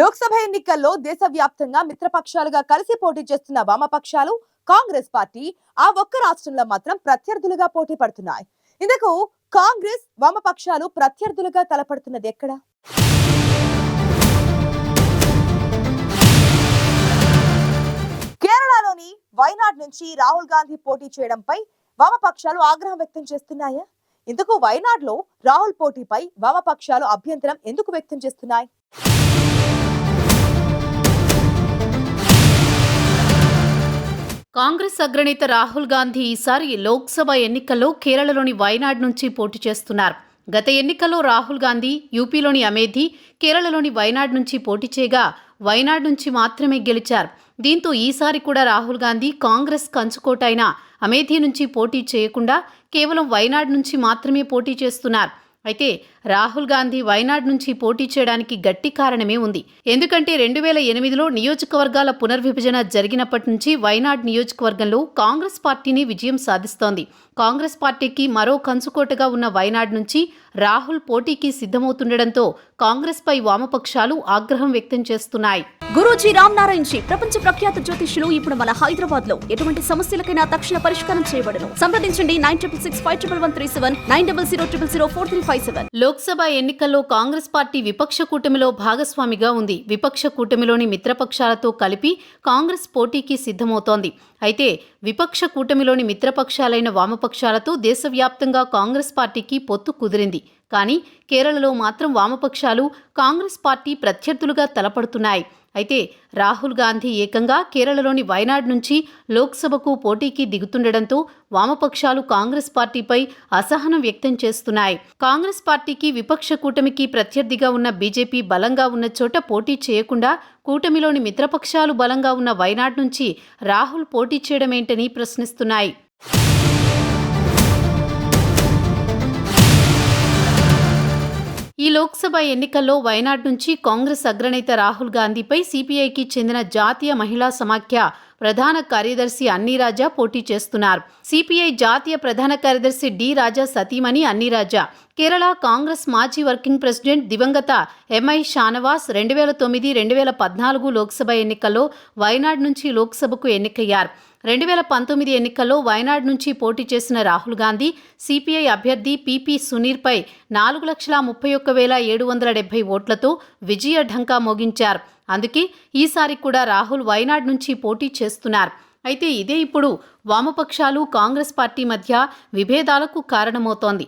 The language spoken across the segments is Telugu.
లోక్సభ ఎన్నికల్లో దేశవ్యాప్తంగా మిత్రపక్షాలుగా కలిసి పోటీ చేస్తున్న వామపక్షాలు కాంగ్రెస్ పార్టీ ఆ ఒక్క రాష్ట్రంలో మాత్రం ప్రత్యర్థులుగా పోటీ పడుతున్నాయి. ఇందుకు కాంగ్రెస్ వామపక్షాలు ప్రత్యర్థులుగా తలపడుతున్నది ఎక్కడ? కేరళలోని వైనాడ్ నుంచి రాహుల్ గాంధీ పోటీ చేయడంపై వామపక్షాలు ఆగ్రహం వ్యక్తం చేస్తున్నాయా? ఇందుకు వైనాడ్లో రాహుల్ పోటీపై వామపక్షాలు అభ్యంతరం ఎందుకు వ్యక్తం చేస్తున్నాయి? కాంగ్రెస్ అగ్రనేత రాహుల్ గాంధీ ఈసారి లోక్సభ ఎన్నికల్లో కేరళలోని వైనాడ్ నుంచి పోటీ చేస్తున్నారు. గత ఎన్నికల్లో రాహుల్ గాంధీ యూపీలోని అమేధి కేరళలోని వైనాడ్ నుంచి పోటీ చేయగా వైనాడ్ నుంచి మాత్రమే గెలిచారు. దీంతో ఈసారి కూడా రాహుల్ గాంధీ కాంగ్రెస్ కంచుకోట అయిన అమేధి నుంచి పోటీ చేయకుండా కేవలం వైనాడ్ నుంచి మాత్రమే పోటీ చేస్తున్నారు. అయితే రాహుల్ గాంధీ వైనాడ్ నుంచి పోటీ చేయడానికి గట్టి కారణమే ఉంది. ఎందుకంటే రెండు వేల ఎనిమిదిలో నియోజకవర్గాల పునర్విభజన జరిగినప్పటి నుంచి వైనాడ్ నియోజకవర్గంలో కాంగ్రెస్ పార్టీని విజయం సాధిస్తోంది. కాంగ్రెస్ పార్టీకి మరో కంచుకోటగా ఉన్న వైనాడ్ నుంచి రాహుల్ పోటీకి సిద్ధమవుతుండటంతో కాంగ్రెస్పై వామపక్షాలు ఆగ్రహం వ్యక్తం చేస్తున్నాయి. గురూజీ రామ్ నారాయణ్ జీ ప్రపంచ ప్రఖ్యాత జ్యోతిష్యులు ఇప్పుడు మన హైదరాబాద్లో ఎటువంటి సమస్యలకైనా తక్షణ పరిష్కారం చేయబడను. సంప్రదించండి nine triple six five triple one three seven nine double zero triple zero four three five seven. Lok Sabha ఎన్నికల్లో కాంగ్రెస్ పార్టీ విపక్ష కూటమిలో భాగస్వామిగా ఉంది. విపక్ష కూటమిలోని మిత్రపక్షాలతో కలిపి కాంగ్రెస్ పోటీకి సిద్ధమవుతోంది. అయితే విపక్ష కూటమిలోని మిత్రపక్షాలైన వామపక్షాలతో దేశవ్యాప్తంగా కాంగ్రెస్ పార్టీకి పొత్తు కుదిరింది. కానీ కేరళలో మాత్రం వామపక్షాలు కాంగ్రెస్ పార్టీ ప్రత్యర్థులుగా తలపడుతున్నాయి. అయితే రాహుల్ గాంధీ ఏకంగా కేరళలోని వైనాడ్ నుంచి లోక్సభకు పోటీకి దిగుతుండటంతో వామపక్షాలు కాంగ్రెస్ పార్టీపై అసహనం వ్యక్తం చేస్తున్నాయి. కాంగ్రెస్ పార్టీకి విపక్ష కూటమికి ప్రత్యర్థిగా ఉన్న బీజేపీ బలంగా ఉన్న చోట పోటీ చేయకుండా కూటమిలోని మిత్రపక్షాలు బలంగా ఉన్న వైనాడ్ నుంచి రాహుల్ పోటీ చేయడమేంటని ప్రశ్నిస్తున్నాయి. ఈ లోక్సభ ఎన్నికల్లో వయనాడ్ నుంచి కాంగ్రెస్ అగ్రనేత రాహుల్ గాంధీపై సిపిఐకి చెందిన జాతీయ మహిళా సమాఖ్య ప్రధాన కార్యదర్శి అన్ని రాజా పోటీ చేస్తున్నారు. సిపిఐ జాతీయ ప్రధాన కార్యదర్శి డి రాజా సతీమణి అన్ని రాజా కేరళ కాంగ్రెస్ మాజీ వర్కింగ్ ప్రెసిడెంట్ దివంగత ఎంఐ షానవాస్ రెండు వేల తొమ్మిది రెండు వేల పద్నాలుగు లోక్సభ ఎన్నికల్లో వైనాడ్ నుంచి లోక్సభకు ఎన్నికయ్యారు. రెండు వేల పంతొమ్మిది ఎన్నికల్లో వయనాడ్ నుంచి పోటీ చేసిన రాహుల్ గాంధీ సిపిఐ అభ్యర్థి పిపి సునీర్పై నాలుగు లక్షల ముప్పై ఒక్క వేల ఏడు వందల డెబ్బై ఓట్లతో విజయ ఢంకా మోగించారు. అందుకే ఈసారి కూడా రాహుల్ వైనాడ్ నుంచి పోటీ చేస్తున్నారు. అయితే ఇదే ఇప్పుడు వామపక్షాలు కాంగ్రెస్ పార్టీ మధ్య విభేదాలకు కారణమవుతోంది.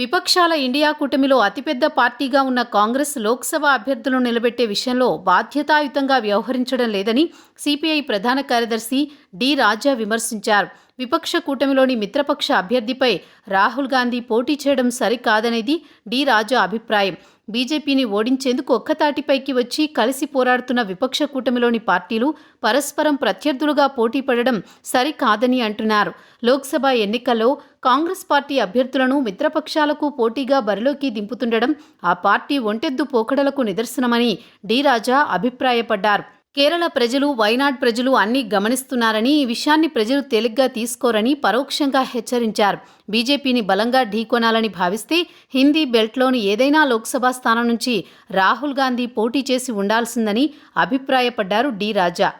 విపక్షాల ఇండియా కూటమిలో అతిపెద్ద పార్టీగా ఉన్న కాంగ్రెస్ లోక్సభ అభ్యర్థులను నిలబెట్టే విషయంలో బాధ్యతాయుతంగా వ్యవహరించడం లేదని సిపిఐ ప్రధాన కార్యదర్శి డి రాజా విమర్శించారు. విపక్ష కూటమిలోని మిత్రపక్ష అభ్యర్థిపై రాహుల్ గాంధీ పోటీ చేయడం సరికాదనేది డి రాజా అభిప్రాయం. బీజేపీని ఓడించేందుకు ఒక్కతాటిపైకి వచ్చి కలిసి పోరాడుతున్న విపక్ష కూటమిలోని పార్టీలు పరస్పరం ప్రత్యర్థులుగా పోటీ పడడం సరికాదని అంటున్నారు. లోక్సభ ఎన్నికల్లో కాంగ్రెస్ పార్టీ అభ్యర్థులను మిత్రపక్షాలకు పోటీగా బరిలోకి దింపుతుండడం ఆ పార్టీ ఒంటెద్దు పోకడలకు నిదర్శనమని డి రాజా అభిప్రాయపడ్డారు. కేరళ ప్రజలు వైనాడ్ ప్రజలు అన్నీ గమనిస్తున్నారని ఈ విషయాన్ని ప్రజలు తేలిగ్గా తీసుకోరని పరోక్షంగా హెచ్చరించారు. బీజేపీని బలంగా ఢీకొనాలని భావిస్తే హిందీ బెల్ట్లోని ఏదైనా లోక్సభ స్థానం నుంచి రాహుల్ గాంధీ పోటీ చేసి ఉండాల్సిందని అభిప్రాయపడ్డారు డి రాజా.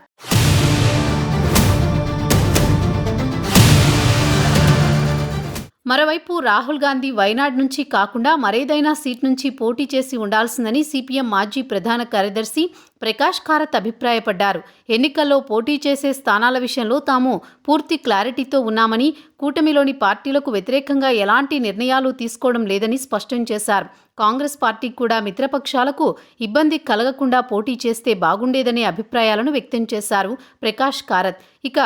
మరోవైపు రాహుల్ గాంధీ వైనాడ్ నుంచి కాకుండా మరేదైనా సీట్ నుంచి పోటీ చేసి ఉండాల్సిందని సిపిఎం మాజీ ప్రధాన కార్యదర్శి ప్రకాష్ కారత్ అభిప్రాయపడ్డారు. ఎన్నికల్లో పోటీ చేసే స్థానాల విషయంలో తాము పూర్తి క్లారిటీతో ఉన్నామని కూటమిలోని పార్టీలకు వ్యతిరేకంగా ఎలాంటి నిర్ణయాలు తీసుకోవడం లేదని స్పష్టం చేశారు. కాంగ్రెస్ పార్టీ కూడా మిత్రపక్షాలకు ఇబ్బంది కలగకుండా పోటీ చేస్తే బాగుండేదనే అభిప్రాయాలను వ్యక్తం చేశారు ప్రకాష్ కారత్. ఇక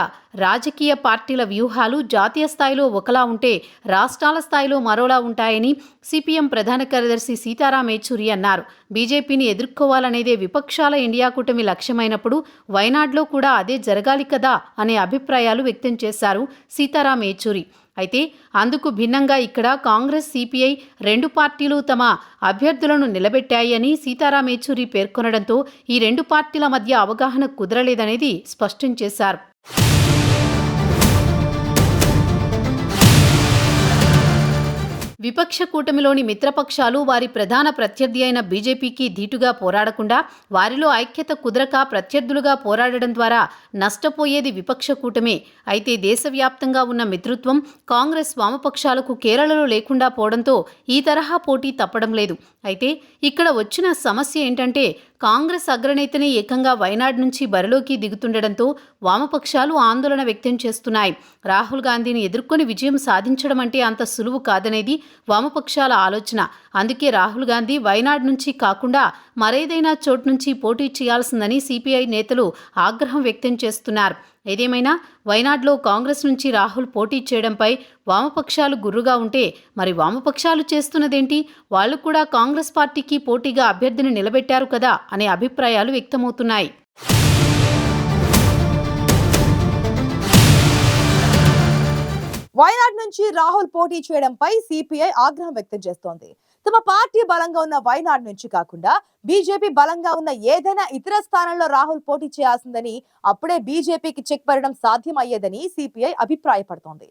రాజకీయ పార్టీల వ్యూహాలు జాతీయ స్థాయిలో ఒకలా ఉంటే రాష్ట్రాల స్థాయిలో మరోలా ఉంటాయని సిపిఎం ప్రధాన కార్యదర్శి సీతారాం యేచూరి అన్నారు. బీజేపీని ఎదుర్కోవాలనేదే విపక్షాల ఇండియా కూటమి లక్ష్యమైనప్పుడు వయనాడ్లో కూడా అదే జరగాలి కదా అనే అభిప్రాయాలు వ్యక్తం చేశారు సీతారాం యేచూరి. అయితే అందుకు భిన్నంగా ఇక్కడ కాంగ్రెస్ సిపిఐ రెండు పార్టీలు తమ అభ్యర్థులను నిలబెట్టాయని సీతారాం యేచూరి పేర్కొనడంతో ఈ రెండు పార్టీల మధ్య అవగాహన కుదరలేదనేది స్పష్టం చేశారు. విపక్ష కూటమిలోని మిత్రపక్షాలు వారి ప్రధాన ప్రత్యర్థి అయిన బీజేపీకి ధీటుగా పోరాడకుండా వారిలో ఐక్యత కుదరక ప్రత్యర్థులుగా పోరాడడం ద్వారా నష్టపోయేది విపక్ష కూటమే. అయితే దేశవ్యాప్తంగా ఉన్న మిత్రత్వం కాంగ్రెస్ వామపక్షాలకు కేరళలో లేకుండా పోవడంతో ఈ తరహా పోటీ తప్పడం లేదు. అయితే ఇక్కడ వచ్చిన సమస్య ఏంటంటే కాంగ్రెస్ అగ్రనేతనే ఏకంగా వైనాడ్ నుంచి బరిలోకి దిగుతుండటంతో వామపక్షాలు ఆందోళన వ్యక్తం చేస్తున్నాయి. రాహుల్ గాంధీని ఎదుర్కొని విజయం సాధించడం అంటే అంత సులువు కాదనేది వామపక్షాల ఆలోచన. అందుకే రాహుల్ గాంధీ వైనాడ్ నుంచి కాకుండా మరేదైనా చోటు నుంచి పోటీ చేయాల్సిందని సిపిఐ నేతలు ఆగ్రహం వ్యక్తం చేస్తున్నారు. ఏదేమైనా వైనాడ్లో కాంగ్రెస్ నుంచి రాహుల్ పోటీ చేయడంపై వామపక్షాలు గుర్రుగా ఉంటే మరి వామపక్షాలు చేస్తున్నదేంటి? వాళ్ళు కూడా కాంగ్రెస్ పార్టీకి పోటీగా అభ్యర్థిని నిలబెట్టారు కదా అనే అభిప్రాయాలు వ్యక్తమవుతున్నాయి. వయనాడ్ నుంచి రాహుల్ పోటీ చేయడంపై సిపిఐ ఆగ్రహం వ్యక్తం చేస్తోంది. తమ పార్టీ బలంగా ఉన్న వైనాడ్ నుంచి కాకుండా బీజేపీ బలంగా ఉన్న ఏదైనా ఇతర స్థానంలో రాహుల్ పోటీ చేయాల్సిందని అప్పుడే బీజేపీకి చెక్ పడడం సాధ్యమయ్యేదని సిపిఐ అభిప్రాయపడుతోంది.